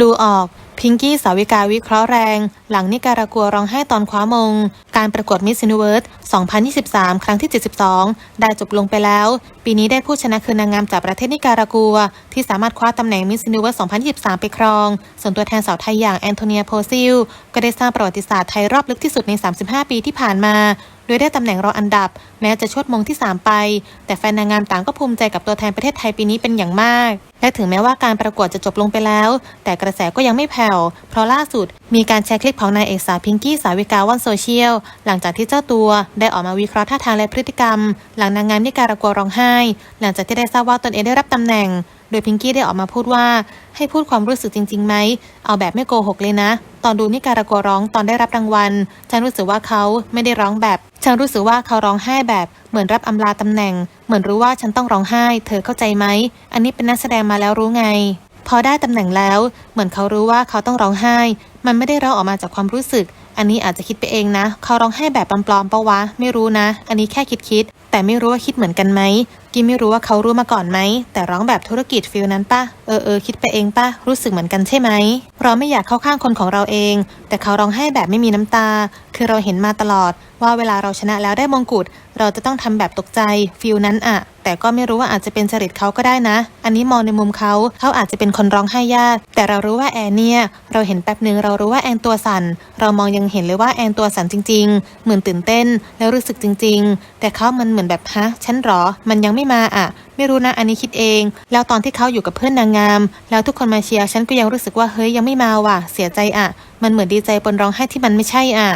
ดูออก พิงกี้สาวิกาวิเคราะห์แรง หลังนิการากัวร้องไห้ตอนคว้ามง การประกวดมิส s ิ n เวิร์ส2023 ครั้งที่ 72 ได้จบลงไปแล้ว ปีนี้ได้ผู้ชนะคือนางงามจากประเทศนิการากัว ที่สามารถคว้าตำแหน่งมิส s ิ n เวิร์ส2023 ไปครอง ส่วนตัวแทนสาวไทยอย่างแอนโทเนียโพซิล ก็ได้สร้างประวัติศาสตร์ไทยรอบลึกที่สุดใน 35 ปีที่ผ่านมา ดยได้ตำแหน่งรองอันดับ แม้จะชดมงที่ 3 ไป แต่แฟนนางงามต่างก็ภูมิใจกับตัวแทนประเทศไทยปีนี้เป็นอย่างมาก และถึงแม้ว่าการประกวดจะจบลงไปแล้ว แต่กระแสก็ยังไม่แผ่ว เพราะล่าสุด มีการแชร์คลิปของนายเอกสาวพิงกี้สาวิกาว่อนโซเชียล หลังจากที่เจ้าตัวได้ออกมาวิเคราะห์ท่าทางและพฤติกรรม หลังนางงามนิการากัวร้องไห้ หลังจากที่ได้ทราบว่าตนเองได้รับตำแหน่ง โดยพิงกี้ได้ออกมาพูดว่า ให้พูดความรู้สึกจริงๆไหม เอาแบบไม่โกหกเลยนะ ตอนดูนิการากัวร้องตอนได้รับรางวัล ฉันรู้สึกว่าเขาไม่ได้ร้องแบบ ฉันรู้สึกว่าเขาร้องไห้แบบเหมือนรับอำลาตำแหน่ง เหมือนรู้ว่าฉันต้องร้องไห้ เธอเข้าใจไหม อันนี้เป็นนักแสดงมาแล้วรู้ไง พอได้ตำแหน่งแล้ว เหมือนเขารู้ว่าเขาต้องร้องไห้ มันไม่ได้ร้องออกมาจากความรู้สึก อันนี้อาจจะคิดไปเองนะ เขาร้องไห้แบบปลอมๆปะวะ ไม่รู้นะ อันนี้แค่คิดๆแต่ไม่รู้ว่าคิดเหมือนกันไหมกิมไม่รู้ว่าเขารู้มาก่อนไหม แต่ร้องแบบธุรกิจฟิลนั้นปะเออเออคิดไปเองปะรู้สึกเหมือนกันใช่ไหม เราไม่อยากเข้าข้างคนของเราเอง แต่เขาร้องไห้แบบไม่มีน้ำตา คือเราเห็นมาตลอด ว่าเวลาเราชนะแล้วได้มงกุฎเราจะต้องทำแบบตกใจฟิลนั้นอะแต่ก็ไม่รู้ว่าอาจจะเป็นจริตเขาก็ได้นะ อันนี้มองในมุมเขาเขาอาจจะเป็นคนร้องไห้ยาก แต่เรารู้ว่าแอนเนี่ย เราเห็นแป๊บหนึ่งเรารู้ว่าแอนตัวสั่น เรามองยังเห็นเลยว่าแอนตัวสั่นจริง ๆ เหมือนตื่นเต้นแล้วรู้สึกจริง ๆ แต่เขามันเหมือนแบบฮะฉันหรอ มันยังไม่มาอะ ไม่รู้นะอันนี้คิดเอง แล้วตอนที่เขาอยู่กับเพื่อนนางงาม แล้วทุกคนมาเชียร์ฉันก็ยังรู้สึกว่าเฮ้ยยังไม่มาว่ะเสียใจอะ มันเหมือนดีใจปนร้องไห้ที่มันไม่ใช่อะ